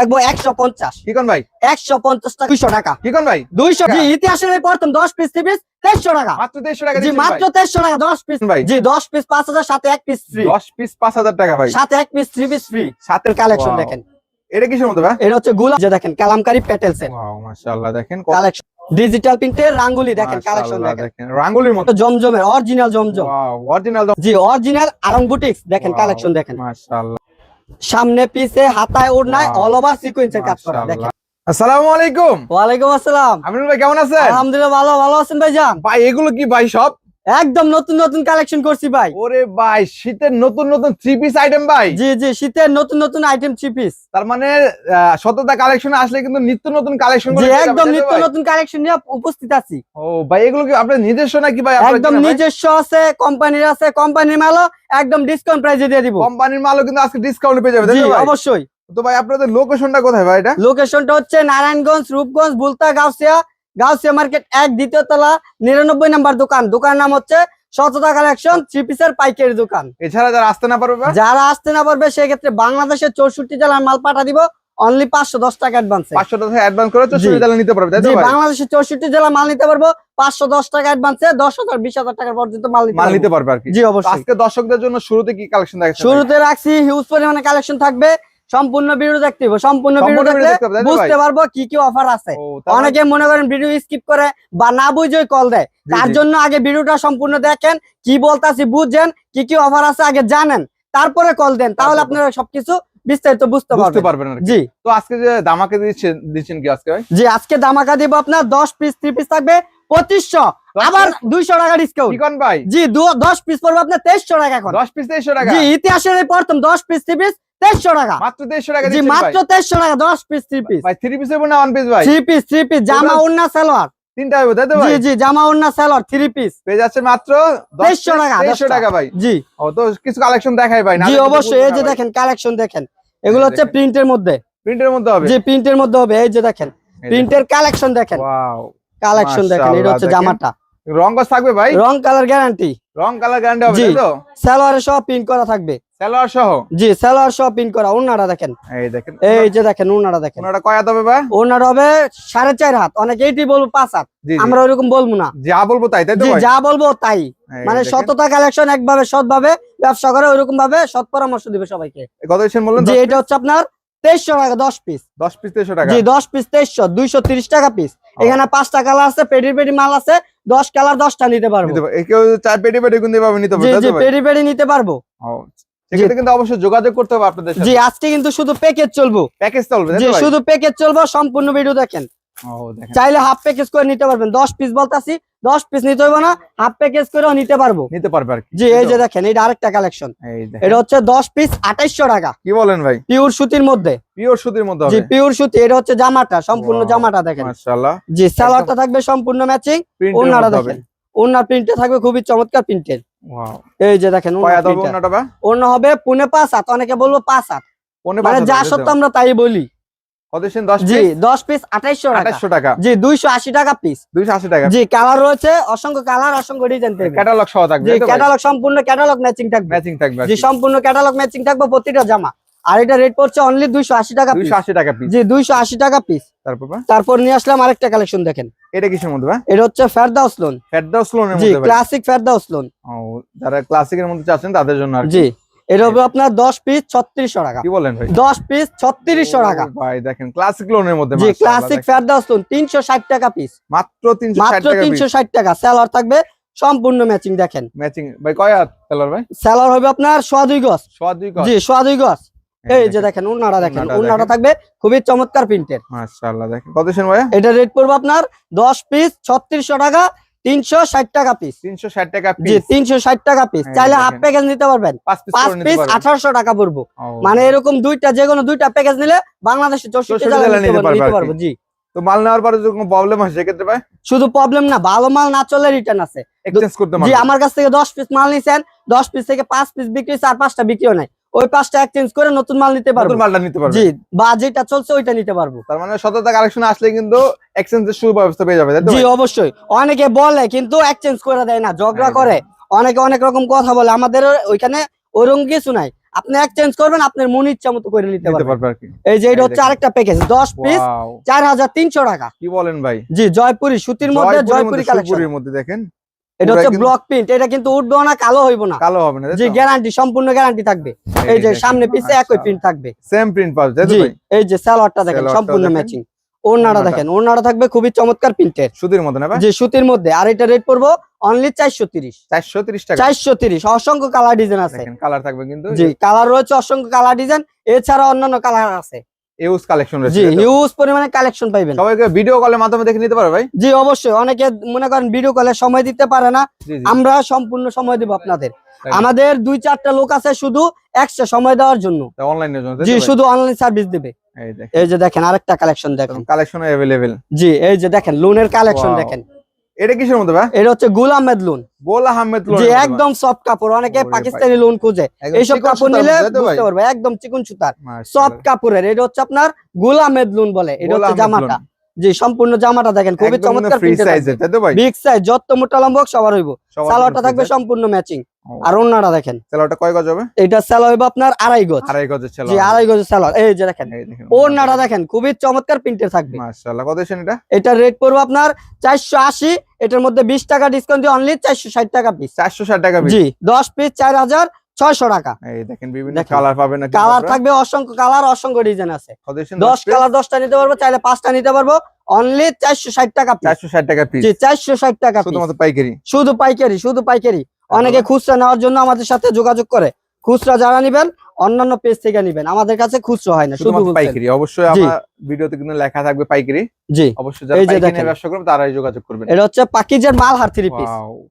থাকব একশো পঞ্চাশ। ভাই? একশো পঞ্চাশ টাকা। দুইশো টাকা। কি কোন ভাই? দুইশো জি ইতিহাসের প্রথম দশ পিস থ্রি পিস তেইশশো টাকা। মাত্র দেড়শো টাকা জি মাত্র। তেইশশো টাকা দশ পিস ভাই? জি দশ পিস পাঁচ হাজার সাথে এক পিস ফ্রি দশ পিস পাঁচ হাজার টাকা ভাই। সাথে এক পিস থ্রি পিস ফ্রি সাথে কালেকশন দেখেন। এটা কিসের মতো ভাই? এটা হচ্ছে গুলা যে দেখেন কালামকারি প্যাটেলস এর ওয়াও মাশাআল্লাহ দেখেন কালেকশন ডিজিটাল প্রিন্টের রাঙ্গুলি দেখেন কালেকশন দেখেন। রাঙ্গুলির মতো। জমজমের অরিজিনাল জমজম। ওয়াও অরিজিনাল জি অরিজিনাল আরং বুটিক্স দেখেন কালেকশন দেখেন। মাশাআল্লাহ। সামনে পিছে হাতায় ওড়নায় নাই অল ওভার সিকোয়েন্সের কাজ করা। দেখেন। আসসালামু আলাইকুম। ওয়ালাইকুম আসসালাম। আমিনুল ভাই কেমন আছেন? আলহামদুলিল্লাহ ভালো ভালো আছেন ভাইজান? ভাই এগুলো কি ভাই সব? একদম নতুন নতুন কালেকশন করছি ভাই। ওরে ভাই শীতের নতুন নতুন থ্রি পিস আইটেম ভাই। জি জি শীতের নতুন নতুন আইটেম থ্রি পিস তার মানে সততা কালেকশন আসলে কিন্তু নিত্য নতুন কালেকশন একদম নিত্য নতুন কালেকশন নিয়ে উপস্থিত আছি। ও ভাই এগুলো কি আপনার নিজস্ব নাকি ভাই একদম নিজস্ব আছে কোম্পানির আছে কোম্পানির মালও একদম ডিসকাউন্ট প্রাইসে দিয়ে দিব। কোম্পানির মালও কিন্তু আজকে ডিসকাউন্ট পেয়ে যাবে জি অবশ্যই। তো ভাই আপনাদের লোকেশনটা কোথায় ভাই এটা? লোকেশনটা হচ্ছে নারায়ণগঞ্জ রূপগঞ্জ বুলতা গাউসিয়া গাউসিয়া মার্কেট এক দ্বিতীয় তলা নিরানব্বই নাম্বার দোকান। দোকান নাম হচ্ছে সততা কালেকশন থ্রি পিসের পাইকারি দোকান। এছাড়া যারা আসতে না পারবে যারা আসতে না পারবে সেক্ষেত্রে বাংলাদেশের চৌষট্টি জেলার মাল পাঠা দিব। অনলি পাঁচশো দশ টাকা অ্যাডভান্স পাঁচশো টাকা অ্যাডভান্স করে। নিতে পারবে বাংলাদেশের চৌষট্টি জেলা মাল নিতে পারব। পাঁচশো দশ টাকা অ্যাডভান্সে দশ হাজার বিশ হাজার টাকা পর্যন্ত মাল নিতে মাল নিতে পারবে আর কি। জি অবশ্যই। আজকে দর্শকদের জন্য শুরুতে কি কালেকশন শুরুতে রাখছি হিউজ পরিমাণে কালেকশন থাকবে। সম্পূর্ণ ভিডিও দেখতে হবে সম্পূর্ণ ভিডিও দেখলে বুঝতে পারব কি কি অফার আছে। অনেকে মনে করেন ভিডিও স্কিপ করে বা না বুঝে কল দেয়। তার জন্য আগে ভিডিওটা সম্পূর্ণ দেখেন কি বলতাছি বুঝছেন কি কি অফার আছে আগে জানেন তারপরে কল দেন তাহলে আপনারা সবকিছু বিস্তারিত বুঝতে বুঝতে পারবেন। জি। তো আজকে যে দামাকে দিচ্ছেন দিচ্ছেন কি আজকে জি আজকে দামাকা দিব আপনার দশ পিস থ্রি পিস থাকবে পঁচিশশো। দশ আবার piece? দুইশো টাকা ডিসকাউন্ট কি কোন ভাই? জি দু- দশ পিস পড়বে আপনার তেইশশো টাকা এখন। দশ পিস তেইশশো টাকা? জি ইতিহাসের প্রথম দশ পিস থ্রি পিস টাকা। মাত্র টাকা জি মাত্র টাকা দশ পিস থ্রি পিস ভাই থ্রি পিসের না ওয়ান পিস ভাই? থ্রি পিস থ্রি পিস জামা সালোয়ার। তিনটা হবে তাই তো ভাই? জি জামা সালোয়ার থ্রি পিস পেয়ে যাচ্ছে মাত্র তেইশশো টাকা, টাকা ভাই। জি। ও তো কিছু কালেকশন দেখাই ভাই জি অবশ্যই এই যে দেখেন কালেকশন দেখেন। এগুলো হচ্ছে প্রিন্টের মধ্যে। প্রিন্টের মধ্যে হবে? জি প্রিন্টের মধ্যে হবে এই যে দেখেন। প্রিন্টের কালেকশন দেখেন। ওয়াও কালেকশন দেখেন এটা হচ্ছে জামাটা। রং থাকবে ভাই? রং কালার গ্যারান্টি রং কালার গ্যারান্টি হবে। তো? সালোয়ারে সব প্রিন্ট করা থাকবে। সালোয়ার সহ? জি সালোয়ার সব প্রিন্ট করা ওনারা দেখেন। এই দেখেন এই যে দেখেন ওনারা দেখেন। ওনাটা কয় হবে ভাই? ওনার হবে সাড়ে চার হাত অনেক এইটি বলব পাঁচ হাত। আমরা বলব না। যা বলব তাই যা বলব তাই। মানে। সততা কালেকশন একভাবে সৎভাবে ব্যবসা করে ওইরকম ভাবে সৎ পরামর্শ দিবে সবাইকে। কত দিচ্ছেন বললেন? জি এটা হচ্ছে আপনার তেইশশো টাকা দশ পিস দশ পিস তেইশশো টাকা? জি দশ পিস তেইশশো দুইশো তিরিশ টাকা পিস এখানে পাঁচটা কালার আছে মাল আছে দশ কালার দশটা নিতে পারব। পারবে। কেউ চার পেটি পেটি নিতে পারবে নিতে সেক্ষেত্রে কিন্তু অবশ্যই যোগাযোগ করতে হবে আপনাদের জি আজকে কিন্তু শুধু প্যাকেজ চলবো। প্যাকেজ চলবে জি শুধু প্যাকেজ চলবো সম্পূর্ণ ভিডিও দেখেন। চাইলে হাফ প্যাকেজ করে নিতে পারবেন। দশ পিস বলতাছি দশ পিস নিতে হইব না হাফ প্যাকেজ করেও নিতে পারব। নিতে পারবে আর কি। জি এই যে দেখেন এটা আরেকটা কালেকশন এটা হচ্ছে দশ পিস আঠাইশশো টাকা। কি বলেন ভাই? পিওর সুতির মধ্যে। পিওর সুতির মধ্যে জি পিওর সুতি এটা হচ্ছে জামাটা সম্পূর্ণ জামাটা দেখেন। মাশাআল্লাহ। জি সালোয়ারটা থাকবে সম্পূর্ণ ম্যাচিং ওনারা দেখেন। ওনার প্রিন্টে থাকবে খুবই চমৎকার প্রিন্টের এই যে দেখেন অন্য হবে পুনে পাঁচ হাত অনেকে বলব পাঁচ হাত মানে যা সত্য আমরা তাই বলি। দশ জি দশ পিস আঠাইশশো টাকা। আঠাশশো টাকা। জি দুইশো আশি টাকা পিস দুইশো আশি টাকা। জি কালার রয়েছে অসংখ্য কালার অসংখ্য ডিজাইন ক্যাটালগ সহ থাকবে ক্যাটালগ সম্পূর্ণ ক্যাটালগ ম্যাচিং থাকবে। ম্যাচিং সম্পূর্ণ ক্যাটালগ ম্যাচিং থাকবে প্রতিটা জামা। আর এটা রেট পড়ছে অনলি দুইশো আশি টাকা দুইশো আশি টাকা পিস জি দুইশো আশি টাকা পিস তারপর তারপর নিয়ে আসলাম আরেকটা কালেকশন দেখেন। এটা কিসের মধ্যে এটা হচ্ছে ফেরদাউস লোন ফেরদাউস লোনের জি ক্লাসিক ফেরদাউস লোন ও যারা ক্লাসিকের মধ্যে চাচ্ছেন তাদের জন্য আর জি এটা হবে আপনার দশ পিস ছত্রিশশো টাকা। কি বলেন ভাই? দশ পিস ছত্রিশশো টাকা। ভাই দেখেন ক্লাসিক লোনের মধ্যে জি ক্লাসিক দেখেন। ফেরদাউস লোন তিনশো ষাট টাকা পিস মাত্র টাকা থাকবে সম্পূর্ণ ম্যাচিং দেখেন। ম্যাচিং ভাই কয় হাত তেলার ভাই? স্যালোয়ার হবে আপনার সোয়া দুই গজ। সোয়া দুই কয় জি সোয়া দুই গজ। এই যে দেখেন উন্নাটা দেখেন উন্নাটা থাকবে খুবই চমৎকার প্রিন্টের। মাশাআল্লাহ দেখেন। কত ভাইয়া? এটা রেট পড়বে আপনার দশ পিস ছত্রিশশো টাকা তিনশো ষাট টাকা পিস। তিনশো ষাট টাকা পিস। তিনশো ষাট টাকা পিস। চাইলে হাফ প্যাকেজ নিতে পারবেন। পাঁচ পিস পাঁচ করে নিতে পিস পারবেন। আঠারোশো টাকা পড়ব। মানে এরকম দুইটা যে কোনো দুইটা প্যাকেজ নিলে বাংলাদেশে চৌষট্টি চৌষট্টি জেলায় জেলায় নিতে নিতে পারব, জি। তো মাল নেওয়ার পরে কোনো প্রবলেম হয় সেক্ষেত্রে ভাই? শুধু প্রবলেম না ভালো মাল না চলে রিটার্ন আছে। এক্সচেঞ্জ করতে জি আমার কাছ থেকে দশ পিস মাল নিছেন দশ পিস থেকে পাঁচ পিস বিক্রি হয়েছে আর পাঁচটা বিক্রিও নাই। ওই পাঁচটা এক্সচেঞ্জ করে নতুন মাল নিতে পারব। নতুন মালটা নিতে পারবেন জি বা যেটা চলছে ওইটা নিতে পারব। তার মানে সততা কালেকশন আসলে কিন্তু এক্সচেঞ্জের সুব্যবস্থা পেয়ে যাবে জি অবশ্যই। অনেকে বলে কিন্তু এক্সচেঞ্জ করে দেয় না ঝগড়া করে। অনেকে অনেক রকম কথা বলে আমাদের ওইখানে ওরকম কিছু নাই। আপনি এক্সচেঞ্জ করবেন আপনার মন ইচ্ছা মতো করে নিতে পারবেন। পারবে এই যে এটা হচ্ছে আরেকটা প্যাকেজ দশ পিস Wow, চার হাজার তিনশো টাকা। কি বলেন ভাই? জি জয়পুরি সুতির মধ্যে জয়পুরি কালেকশন মধ্যে দেখেন। এটা হচ্ছে ব্লক প্রিন্ট এটা কিন্তু উঠবে না কালো হইব না। কালো হবে না জি গ্যারান্টি সম্পূর্ণ গ্যারান্টি থাকবে। এই যে সামনে পিছে একই প্রিন্ট থাকবে। সেম প্রিন্ট পাবে জি এই যে সালোয়ারটা দেখেন সম্পূর্ণ ম্যাচিং ওড়নাটা। দেখেন ওড়নাটা থাকবে খুবই চমৎকার প্রিন্টের সুতির মধ্যে না ভাই? জি সুতির মধ্যে। আর এটা রেট পড়ব অনলি চারশো তিরিশ। চারশো তিরিশ টাকা। চারশো তিরিশ অসংখ্য কালার ডিজাইন আছে। দেখেন কালার থাকবে কিন্তু জি কালার রয়েছে অসংখ্য কালার ডিজাইন এছাড়া অন্যান্য কালার আছে। ইউজ কালেকশন রয়েছে জি পরিমাণে কালেকশন পাইবেন। সবাইকে ভিডিও কলের মাধ্যমে দেখে নিতে পারবে ভাই? জি অবশ্যই। অনেকে মনে করেন ভিডিও কলে সময় দিতে পারে না। আমরা সম্পূর্ণ সময় দিব আপনাদের। আমাদের দুই চারটা লোক আছে শুধু একশো সময় দেওয়ার জন্য। অনলাইনের জন্য জি শুধু অনলাইন সার্ভিস দিবে। এই যে দেখেন আরেকটা কালেকশন দেখেন। কালেকশন অ্যাভেলেবেল জি এই যে দেখেন লোনের কালেকশন দেখেন। এটা কিসের মধ্যে ভাই? এটা হচ্ছে গুল আহমেদ লোন। গোল আহমেদ জি একদম সফট কাপড় অনেকে। পাকিস্তানি লোন খোঁজে। এইসব কাপড় নিলে বুঝতে পারবে একদম চিকন সুতার। সফট কাপড়ের এটা হচ্ছে আপনার গুল আহমেদ লোন বলে এটা হচ্ছে জামাটা। জি সম্পূর্ণ জামাটা দেখেন খুবই চমৎকার বিগ সাইজ যত মোটা লম্বক সবার হইব। সালোয়ারটা থাকবে সম্পূর্ণ ম্যাচিং আর অন্যটা দেখেন। সালোয়ারটা কয় গজ হবে? এটা সেল হইব আপনার আড়াই গজ। আড়াই গজের জি আড়াই গজ সালোয়ার। এই যে দেখেন এই দেখেন। খুবই চমৎকার প্রিন্টের থাকবে। মাশাআল্লাহ কত এটা? এটার রেট পড়বে আপনার চারশো আশি এটার মধ্যে বিশ টাকা ডিসকাউন্ট দিয়ে অনলি চারশো ষাট টাকা পিস 460 টাকা পিস জি দশ পিস চার হাজার ছয়শো টাকা। এই দেখেন বিভিন্ন কালার পাবেন না কালার থাকবে অসংখ্য কালার অসংখ্য ডিজাইন আছে। দশ কালার দশটা নিতে পারব চাইলে পাঁচটা নিতে পারব। অনলি চারশো ষাট টাকা চারশো ষাট টাকা পিস চারশো ষাট টাকা শুধুমাত্র পাইকারি? শুধু পাইকারি শুধু পাইকারি। অনেকে খুচরা নেওয়ার জন্য আমাদের সাথে যোগাযোগ করে। খুচরা যারা নিবেন অন্যান্য পেজ থেকে নিবেন। আমাদের কাছে খুচরা হয় না শুধু পাইকারি। অবশ্যই। আমার ভিডিওতে কিন্তু লেখা থাকবে পাইকারি। জি। অবশ্যই যারা পাইকারি ব্যবসা করবে তারাই যোগাযোগ করবেন। এটা হচ্ছে পাকিজের মালহার থ্রি পিস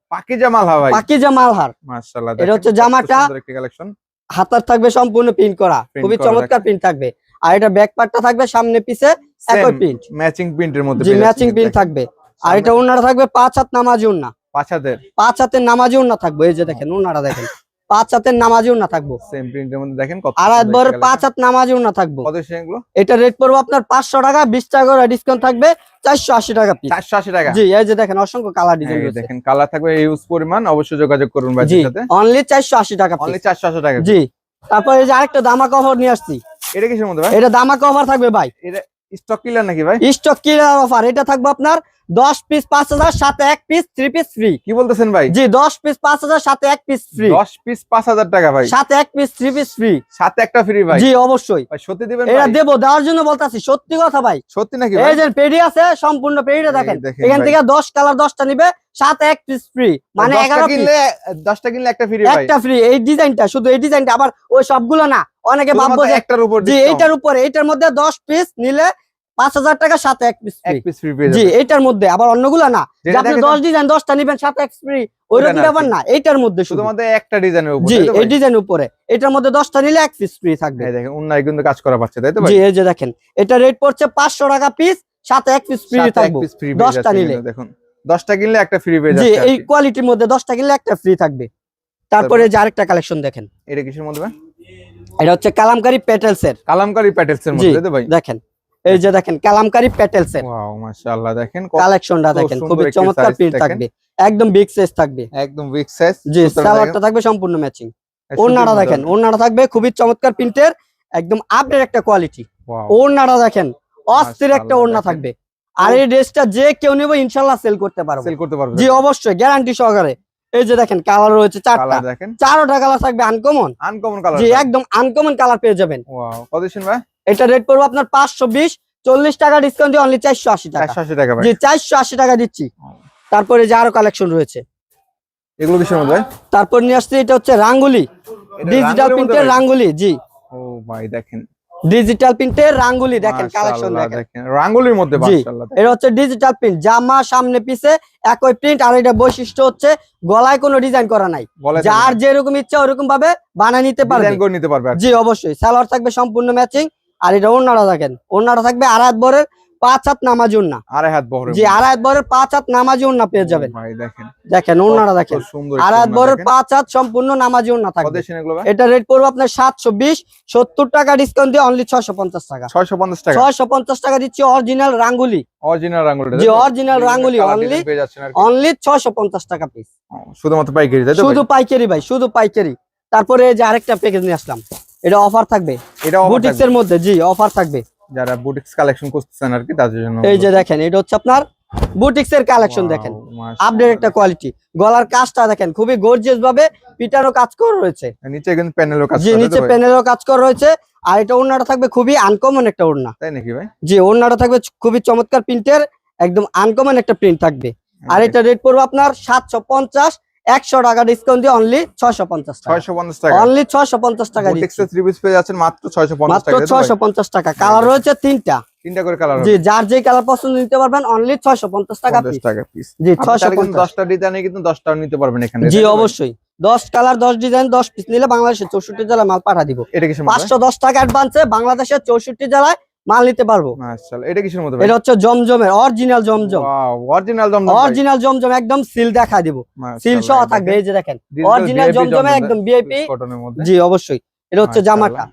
পাকিজা মাল হ্যাঁ ভাই। পাকিজা মালহার। মাশাআল্লাহ এটা হচ্ছে জামাটা- একটি কালেকশন হাতার থাকবে সম্পূর্ণ প্রিন্ট করা। খুবই চমৎকার প্রিন্ট থাকবে। আর এটা ব্যাক পার্টটা থাকবে সামনে পিছে একই প্রিন্ট ম্যাচিং প্রিন্টের মধ্যে জি ম্যাচিং প্রিন্ট থাকবে। আর এটা ওনারা থাকবে পাঁচ হাত নামাজি ওন্না পাঁচ হাতের। পাঁচ হাতের নামাজি ওন্না থাকবে এই যে দেখেন ওনারা দেখেন। পাঁচ হাতের নামাজি ওন্না থাকব। সেম প্রিন্টের মধ্যে দেখেন কত আর একবারে পাঁচ হাত নামাজি ওন্না থাকব। কত সেগুলো এটা রেট পড়ব আপনার পাঁচশো টাকা বিশ টাকা করে ডিসকাউন্ট থাকবে টাকা পিস 480 টাকা? জি এই যে দেখেন অসংখ্য কালার ডিজাইন দেখেন কালার থাকবে ইউজ পরিমাণ অবশ্যই যোগাযোগ করুন ভাইদের সাথে। অনলি চারশো আশি টাকা piece। অনলি 480 টাকা জি তারপর এই যে আরেকটা দামা কভার নিয়ে আসছি। এটা কিসের মধ্যে ভাই? এটা দামা কভার থাকবে ভাই। এটা স্টক কিলার নাকি ভাই? স্টক কিলার অফার এটা থাকবে আপনার দশ পিস পাঁচ হাজার সাথে এক পিস থ্রি পিস ফ্রি কি বলতেছেন ভাই? জি দশ পিস পাঁচ হাজার সাথে এক পিস ফ্রি 10 পিস 5000 টাকা ভাই। সাথে এক পিস থ্রি পিস ফ্রি সাথে একটা ফ্রি ভাই। জি অবশ্যই। সত্যি দিবেন এটা দেবো দেওয়ার জন্য বলতাছি সত্যি কথা ভাই। সত্যি নাকি এই যে পেডি আছে সম্পূর্ণ পেডিটা দেখেন। এখান থেকে দশ কালার দশটা নিবে সাথে এক পিস ফ্রি মানে 10টা এগারো কিনলে 10টা কিনলে একটা ফ্রি ভাই। একটা ফ্রি এই ডিজাইনটা শুধু এই ডিজাইনটা আবার ওই সবগুলো না অনেকে ভাববো যে একটার উপর জি এইটার উপরে এইটার মধ্যে দশ পিস নিলে পাঁচ হাজার টাকা সাথে এক পিস এক পিস ফ্রি জি যাবেন। মধ্যে। আবার অন্যগুলো না। আপনি দশ ডিজাইন দশটা নিবেন সাথে এক ফ্রি ব্যাপার না এইটার মধ্যে শুধুমাত্র একটা ডিজাইনের উপর জি এই ডিজাইন উপরে। এটার মধ্যে দশটা নিলে এক পিস ফ্রি থাকবে। দেখেন অন্যায় কিন্তু কাজ করা পাচ্ছে তাই তো জি এই যে দেখেন এটা রেট পড়ছে পাঁচশো টাকা পিস সাথে এক পিস ফ্রি থাকবে। দশটা নিলে। দেখুন। 10টা কিনলে একটা ফ্রি পেয়ে যাচ্ছে এই কোয়ালিটির মধ্যে দশটা কিনলে একটা ফ্রি থাকবে। তারপরে যে আরেকটা কালেকশন দেখেন। এটা কিসের মধ্যে এটা হচ্ছে কালামকারি পেটেলস এর কালামকারী প্যাটেলস এর মধ্যে তো ভাই? দেখেন। এই যে দেখেন কালামকারি পেটেলস এর ওয়াও মাশাআল্লাহ দেখেন কালেকশনটা দেখেন খুবই চমৎকার প্রিন্ট থাকবে একদম বিগ সাইজ থাকবে। একদম বিগ সাইজ জি সালোয়ারটা থাকবে সম্পূর্ণ ম্যাচিং ওড়নাটা দেখেন ওড়নাটা থাকবে খুবই চমৎকার প্রিন্টের একদম আপডেট একটা কোয়ালিটি ওড়নাটা দেখেন অস্থির একটা ওড়না থাকবে। আর এই ড্রেসটা যে কেউ নেবে ইনশাল্লাহ সেল করতে পারবে। সেল করতে পারবে জি অবশ্যই গ্যারান্টি সহকারে। এই যে দেখেন কালার রয়েছে চারটা। দেখেন। চারোটা কালার থাকবে আনকমন আনকমন কালার জি একদম আনকমন কালার পেয়ে যাবেন। ওয়াও কত ভাই? এটা রেট পড়বে আপনার পাঁচশো বিশ চল্লিশ টাকা ডিসকাউন্ট দিয়ে অনলি চারশো আশি টাকা। 480 টাকা ভাই। জি চারশো আশি টাকা দিচ্ছি। তারপরে যে আরও কালেকশন রয়েছে। এগুলো কিসের মধ্যে তারপর নিয়ে আসছে এটা হচ্ছে রাঙ্গুলি। ডিজিটাল প্রিন্টের রাঙ্গুলি জি। ও ভাই দেখেন। ডিজিটাল প্রিন্টের রাঙ্গুলি দেখেন কালেকশন দেখেন। রাঙ্গুলির মধ্যে মাশাআল্লাহ এটা হচ্ছে ডিজিটাল প্রিন্ট জামা সামনে পিছে একই প্রিন্ট আর এটা বৈশিষ্ট্য হচ্ছে গলায় কোনো ডিজাইন করা নাই। যার যেরকম ইচ্ছা ওরকম ভাবে বানায় নিতে পারবে। ডিজাইন করে নিতে পারবে জি অবশ্যই। সালোয়ার থাকবে সম্পূর্ণ ম্যাচিং আর এটা ওনারা দেখেন ওনারা থাকবে আরাত বরের পাঁচ হাত নামাজ ওন্না আড়াই হাত বহরের জি আড়াই বরের পাঁচ হাত নামাজি ওন্না পেয়ে। যাবেন। ভাই দেখেন। দেখেন ওনারা দেখেন। আড়াই একটি বরের পাঁচ হাত সম্পূর্ণ নামাজ কত থাকবে এটা রেট পড়বে আপনার সাতশো বিশ সত্তর টাকা ডিসকাউন্ট দিয়ে অনলি ছয়শো পঞ্চাশ টাকা। 650 টাকা? ছয়শো পঞ্চাশ টাকা দিচ্ছি অরিজিনাল রাঙ্গুলি। অরিজিনাল রাঙ্গুলি জি অরিজিনাল রাঙ্গুলি অনলি। অনলি ছয়শো পঞ্চাশ টাকা পিস শুধুমাত্র পাইকারি তাই তো শুধু পাইকারি ভাই শুধু পাইকারি। তারপরে এই যে আরেকটা প্যাকেজ নিয়ে আসলাম। এটা অফার থাকবে। এটা মধ্যে জি অফার থাকবে। যারা বুটিক্স কালেকশন করতেছেন আর কি তাদের জন্য এই যে দেখেন এটা হচ্ছে আপনার বুটিক্স এর কালেকশন দেখেন। আপডেট একটা কোয়ালিটি গলার কাজটা দেখেন খুবই গর্জিয়াস ভাবে পিটানো কাজ করা রয়েছে। নিচে কিন্তু প্যানেলও কাজ জি করে নিচে? প্যানেলও কাজ করা রয়েছে। আর এটা ওড়নাটা থাকবে খুবই আনকমন একটা ওড়না। তাই নাকি ভাই? জি ওড়নাটা থাকবে খুবই চমৎকার প্রিন্টের একদম আনকমন একটা প্রিন্ট থাকবে। আর এটা রেট পড়বে আপনার সাতশো পঞ্চাশ একশো টাকা ডিসকাউন্ট দিয়ে অনলি ছয়শো পঞ্চাশ ছয়শো পঞ্চাশ টাকা। অনলি ছয়শো পঞ্চাশ টাকা পেয়ে যাচ্ছেন মাত্র ছয়শো পঞ্চাশ মাত্র? ছয়শো পঞ্চাশ টাকা। কালার রয়েছে তিনটা। তিনটা করে কালার জি যার যে কালার পছন্দ নিতে পারবেন অনলি টাকা পিস জি ডিজাইনে কিন্তু নিতে পারবেন এখানে জি? অবশ্যই। দশ কালার দশ ডিজাইন দশ পিস নিলে বাংলাদেশের চৌষট্টি জেলায় মাল পাঠা দিব। এটা কিসের মধ্যে পাঁচশো দশ টাকা অ্যাডভান্সে বাংলাদেশের চৌষট্টি জেলায় মাল নিতে পারব। এটা কিসের ভাই? এটা হচ্ছে জমজমের অরিজিনাল জমজম। অরিজিনাল দম অরিজিনাল জমজম একদম সিল দেখা দিব। সিল সহ থাকবে এই যে দেখেন। অরিজিনাল জমজমে একদম ভিআইপি জি অবশ্যই। এটা হচ্ছে জামাটা।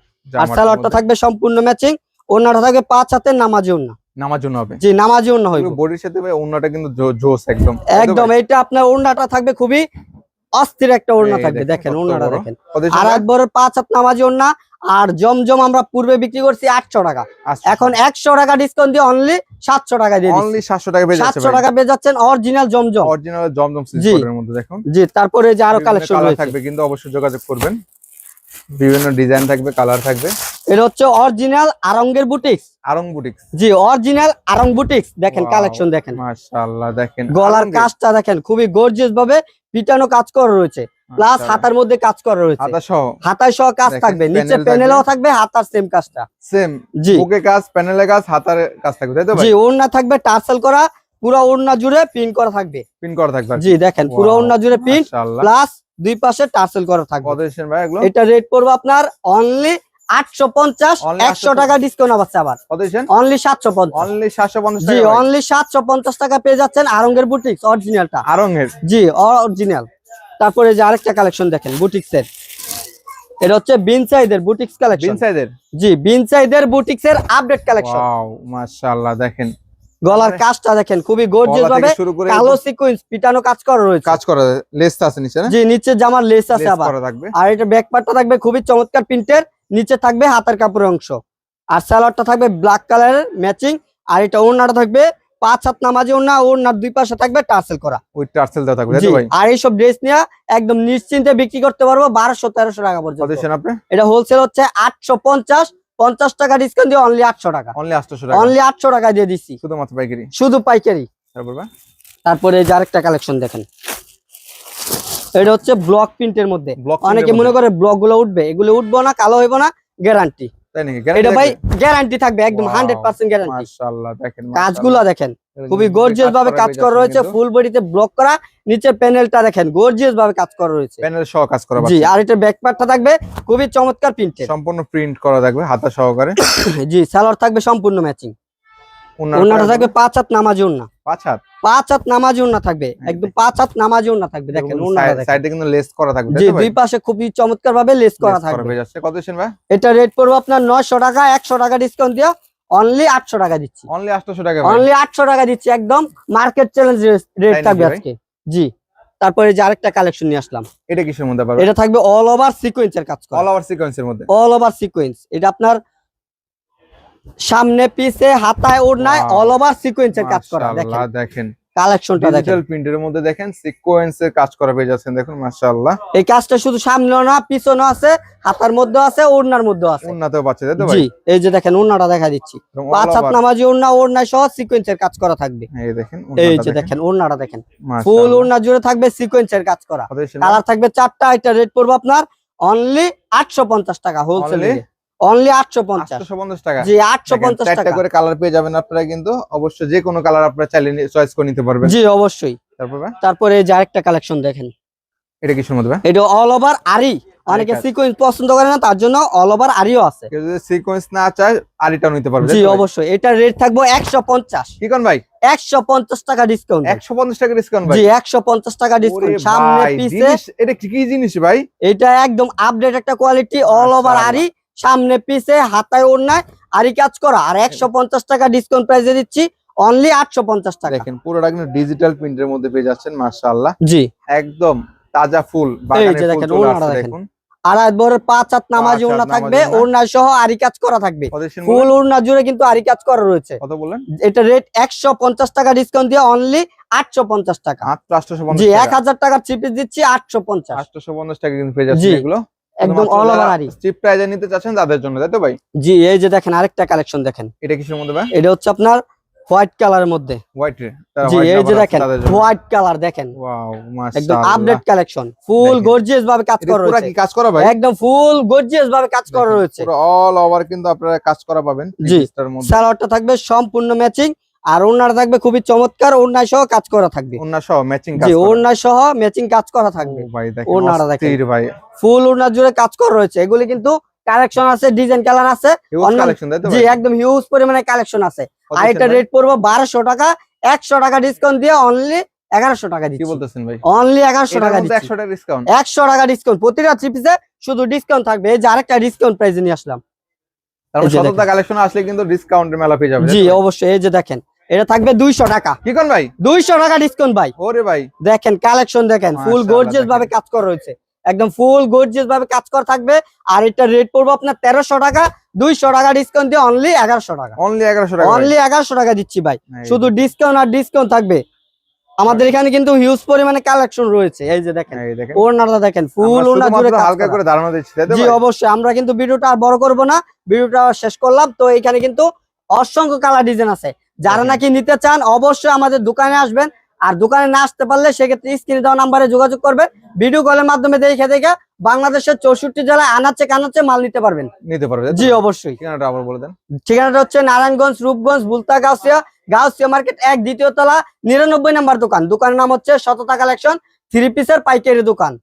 আর সালোয়ারটা থাকবে সম্পূর্ণ ম্যাচিং ওনাটা থাকবে পাঁচ হাতের নামাজি ওন্না নামার জন্য হবে। জি নামাজি ওন্না হইব। বডির সাথে কিন্তু জোস একদম। একদম এটা আপনার ওড়নাটা থাকবে খুবই অস্থির একটা ওড়না থাকবে দেখেন, ওড়নাটা। দেখেন। আর একবারের পাঁচ হাত নামাজি ওড়না আর জমজম আমরা পূর্বে বিক্রি করছি আটশো টাকা। এখন একশো টাকা ডিসকাউন্ট দিয়ে অনলি সাতশো টাকা দিয়ে অনলি 700 টাকা সাতশো টাকা পেয়ে যাচ্ছেন অরিজিনাল জমজম। অরিজিনাল জমজম জি। মধ্যে দেখুন। জি তারপরে যে আরও কালেকশন থাকবে কিন্তু অবশ্যই যোগাযোগ করবেন। বিভিন্ন ডিজাইন থাকবে কালার থাকবে। এটা হচ্ছে অরিজিনাল আরঙ্গের বুটিক্স আরং বুটিক্স জি অরিজিনাল আরং বুটিক্স দেখেন কালেকশন দেখেন। মাশাআল্লাহ দেখেন। গলার কাজটা দেখেন খুবই গর্জিয়াস ভাবে পিটানো কাজ করা রয়েছে। প্লাস হাতার মধ্যে কাজ করা রয়েছে। হাতা সহ? হাতায় সহ কাজ থাকবে নিচে প্যানেলও থাকবে। হাতার সেম কাজটা। সেম জি। কাজ প্যানেলে কাজ হাতার কাজ থাকবে তাই তো ভাই? জি ওড়না থাকবে টার্সেল করা পুরো ওড়না জুড়ে পিন করা থাকবে। পিন করা থাকবে জি দেখেন পুরো ওড়না জুড়ে পিন প্লাস দুই পাশে টার্সেল করা থাকবে। কত দিচ্ছেন ভাই এগুলো? এটা রেট পড়বে আপনার অনলি আটশো পঞ্চাশ একশো টাকা ডিসকাউন্ট আবার আবার অনলি সাতশো পঞ্চাশ। অনলি 750 জি অনলি সাতশো পঞ্চাশ টাকা পেয়ে যাচ্ছেন আরঙ্গের বুটিক্স অরিজিনালটা আরং জি অরিজিনাল তারপরে যে আরেকটা কালেকশন দেখেন বুটিক্স এর। এটা হচ্ছে বিনসাইদের বুটিক্স কালেকশন জি বিনসাইদের বুটিক্স এর আপডেট কালেকশন ওয়াও মাশাআল্লাহ দেখেন। গলার কাজটা দেখেন খুবই গর্জিয়াস ভাবে কালো সিকোয়েন্স পিটানো কাজ করা রয়েছে। কাজ করা লেসটা আছে নিচে না? জি নিচে জামার লেস আছে আবার। আর এটা ব্যাক পার্টটা থাকবে খুবই চমৎকার প্রিন্টের নিচে থাকবে হাতের কাপড়ের অংশ। আর সালোয়ারটা থাকবে ব্ল্যাক কালারের ম্যাচিং আর এটা ওড়নাটা থাকবে পাঁচ হাত নামাজি ওড়না ওড়নার দুই পাশে থাকবে টার্সেল করা। ওই টার্সেল দেওয়া থাকবে আর এইসব ড্রেস নিয়ে একদম নিশ্চিন্তে বিক্রি করতে পারব বারোশো তেরোশো টাকা পর্যন্ত। আপনি? এটা হোলসেল হচ্ছে আটশো পঞ্চাশ পঞ্চাশ টাকা ডিসকাউন্ট দিয়ে অনলি আটশো টাকা। অনলি 800 টাকা। অনলি আটশো টাকা দিয়ে দিচ্ছি শুধুমাত্র পাইকারি? শুধু পাইকারি। তারপরে এই যে আরেকটা কালেকশন দেখেন। এটা হচ্ছে ব্লক প্রিন্টের মধ্যে। অনেকে মনে করে ব্লকগুলো উঠবে এগুলো উঠবো না কালো হইবো না গ্যারান্টি এটা ভাই গ্যারান্টি থাকবে একদম Wow. হান্ড্রেড পার্সেন্ট গ্যারান্টি দেখেন কাজগুলো দেখেন খুবই গর্জিয়াস ভাবে কাজ করা রয়েছে ফুল বডিতে ব্লক করা প্যানেলটা দেখেন গর্জিয়াস ভাবে কাজ করা রয়েছে। প্যানেল সহ কাজ করা জি আর এটা ব্যাক পার্টটা থাকবে খুবই চমৎকার সম্পূর্ণ প্রিন্ট করা থাকবে হাতা সহকারে। জি সালোয়ার থাকবে সম্পূর্ণ ম্যাচিং ওনাটা থাকবে পাঁচ হাত নামাজি পাঁচ হাত? পাঁচ হাত নামাজি ওন্না থাকবে। একদম পাঁচ হাত নামাজি থাকবে দেখেন ওন্নাটা সাইডে কিন্তু লেস করা থাকবে জি দুই পাশে খুবই চমৎকার ভাবে লেস করা থাকবে। কত দিচ্ছেন ভাই? এটা রেট পড়বে আপনার নয়শো টাকা একশো টাকা ডিসকাউন্ট দিয়ে অনলি আটশো টাকা দিচ্ছি। অনলি 800 টাকা অনলি আটশো টাকা দিচ্ছি একদম মার্কেট চ্যালেঞ্জ রেট থাকবে? আজকে। জি তারপরে যে আরেকটা কালেকশন নিয়ে আসলাম। এটা কিসের মধ্যে এটা থাকবে অল ওভার সিকোয়েন্সের কাজ করা। অল ওভার সিকোয়েন্সের মধ্যে। অল ওভার সিকোয়েন্স এটা আপনার সামনে পিছে হাতায় ওড়নায়. অল ওভার সিকোয়েন্সের কাজ করা দেখেন। দেখেন। কালেকশনটা দেখেন। ডিজিটাল প্রিন্টের মধ্যে দেখেন সিকোয়েন্সের কাজ করা পেয়ে যাচ্ছেন দেখুন মাশাআল্লাহ। এই কাজটা শুধু সামনেও না পিছনেও আছে হাতার মধ্যেও আছে ওড়নার মধ্যেও আছে। উন্নতও পাচ্ছে তাই তো ভাই? জি এই যে দেখেন ওড়নাটা দেখা দিচ্ছি। পাঁচ হাত নামাজি ওড়না ওড়নায় সহ সিকোয়েন্সের কাজ করা থাকবে। এই দেখেন এই যে দেখেন। ওড়নাটা দেখেন। ফুল। ওড়না জুড়ে থাকবে সিকোয়েন্সের কাজ করা? কালার থাকবে চারটা এটা রেট পড়বে আপনার অনলি আটশো পঞ্চাশ টাকা হোলসেল? অনলি আটশো পঞ্চাশ। 850 টাকা। জি টাকা। করে কালার পেয়ে যাবেন আপনারা কিন্তু। অবশ্যই যে কোনো কালার আপনারা চাইলে চয়েস করে নিতে পারবেন। জি অবশ্যই। তারপর তারপরে যে আরেকটা কালেকশন দেখেন। এটা কিসের মধ্যে এটা অল ওভার আরি অনেকে সিকোয়েন্স পছন্দ করে না তার জন্য অল ওভার আরিও আছে। কেউ যদি সিকোয়েন্স না চায় আরিটাও নিতে পারবে। জি? অবশ্যই। এটার রেট থাকব একশো পঞ্চাশ। কি কোন ভাই? একশো পঞ্চাশ টাকা ডিসকাউন্ট 150 টাকা ডিসকাউন্ট ভাই। জি টাকা ডিসকাউন্ট সামনে পিছে এটা কি জিনিস ভাই? এটা একদম আপডেট একটা কোয়ালিটি অল ওভার। আরি সামনে পিছে হাতায় ওড়নায় আরি কাজ করা। আর একশো পঞ্চাশ টাকা ডিসকাউন্ট প্রাইসে দিচ্ছি অনলি আটশো পঞ্চাশ টাকা। দেখেন পুরোটা কিন্তু ডিজিটাল প্রিন্টের মধ্যে পেয়ে যাচ্ছেন মাশাআল্লাহ। জি। একদম তাজা ফুল দেখেন, দেখেন। দেখুন। আড়াই পাঁচ হাত নামাজি ওড়না থাকবে ওড়না। সহ আরি কাজ করা থাকবে। ফুল ওড়না জুড়ে কিন্তু আরি কাজ করা রয়েছে। কত বললেন? এটা রেট একশো পঞ্চাশ টাকা ডিসকাউন্ট দিয়ে অনলি আটশো পঞ্চাশ টাকা। জি টাকার চিপে দিচ্ছি টাকা কিন্তু পেয়ে যাচ্ছে এগুলো। একদম অল ওভার আরি চিপ প্রাইজে নিতে চাচ্ছেন তাদের জন্য তাই তো ভাই? জি এই যে দেখেন আরেকটা কালেকশন দেখেন। এটা কিসের মধ্যে ভাই? এটা হচ্ছে আপনার হোয়াইট কালারের মধ্যে। হোয়াইট জি এই যে দেখেন হোয়াইট কালার দেখেন। ওয়াও একদম আপডেট কালেকশন ফুল। গর্জিয়াস ভাবে কাজ করা পুরা রয়েছে। কি কাজ করা ভাই? একদম ফুল গর্জিয়াস ভাবে কাজ করা রয়েছে। পুরো অল ওভার কিন্তু আপনারা কাজ করা পাবেন জি। মধ্যে। সালোয়ারটা থাকবে সম্পূর্ণ ম্যাচিং আর ওড়নাটা থাকবে খুবই চমৎকার ওড়নায় সহ কাজ করা থাকবে। অন্য সহ ম্যাচিং কাজ ওড়নায় সহ ম্যাচিং কাজ করা থাকবে। ভাই দেখেন ওড়নাটা দেখেন। ভাই। ফুল ওনার জুড়ে কাজ করা রয়েছে। এগুলি কিন্তু কালেকশন আছে ডিজাইন কালার আছে। জি একদম হিউজ পরিমাণে কালেকশন আছে। আর এটা? রেট পড়ব বারোশো টাকা। একশো টাকা ডিসকাউন্ট দিয়ে অনলি এগারোশো টাকা কি বলতেছেন ভাই? অনলি এগারোশো এটার টাকা দিচ্ছি। 100 টাকা ডিসকাউন্ট একশো টাকা ডিসকাউন্ট প্রতিটা থ্রি পিসে শুধু ডিসকাউন্ট থাকবে। এই যে আরেকটা ডিসকাউন্ট প্রাইসে নিয়ে আসলাম। যে সততা কালেকশন আসলে কিন্তু ডিসকাউন্টের মেলা পেয়ে যাবে জি অবশ্যই। এই যে দেখেন এটা থাকবে দুইশো টাকা। কি কোন ভাই? দুইশো টাকা ডিসকাউন্ট ভাই। ওরে ভাই। দেখেন কালেকশন দেখেন ফুল গর্জিয়াস ভাবে কাজ করা রয়েছে একদম ফুল গর্জিয়াস ভাবে কাজ করা থাকবে। আর এটা রেট পড়ব আপনার তেরোশো টাকা। দুইশো টাকা ডিসকাউন্ট দিয়ে অনলি এগারোশো টাকা। অনলি 1100 টাকা অনলি এগারোশো টাকা দিচ্ছি ভাই। শুধু ডিসকাউন্ট আর ডিসকাউন্ট থাকবে। আমাদের এখানে কিন্তু হিউজ পরিমাণে কালেকশন রয়েছে। এই যে দেখেন এই দেখেন। দেখেন ফুল আমরা জুড়ে হালকা করে। ধারণা দিচ্ছি জি অবশ্যই। আমরা কিন্তু ভিডিওটা আর বড় করব না। ভিডিওটা শেষ করলাম। তো এখানে কিন্তু অসংখ্য কালার ডিজাইন আছে। যারা নাকি নিতে চান অবশ্যই আমাদের দোকানে আসবেন। আর দোকানে না আসতে পারলে সেক্ষেত্রে স্ক্রিনে দেওয়া নাম্বারে যোগাযোগ করবেন। ভিডিও কলের মাধ্যমে দেখে দেখে বাংলাদেশের চৌষট্টি জেলায় আনাচ্ছে কানাচ্ছে মাল নিতে পারবেন। নিতে পারবেন জি অবশ্যই। ঠিকানাটা আবার বলে দেন। ঠিকানাটা হচ্ছে নারায়ণগঞ্জ রূপগঞ্জ বুলতা গাউসিয়া। গাউসিয়া মার্কেট এক দ্বিতীয় তলা নিরানব্বই নাম্বার দোকান। দোকানের নাম হচ্ছে শততা কালেকশন থ্রি পিসের পাইকারি দোকান।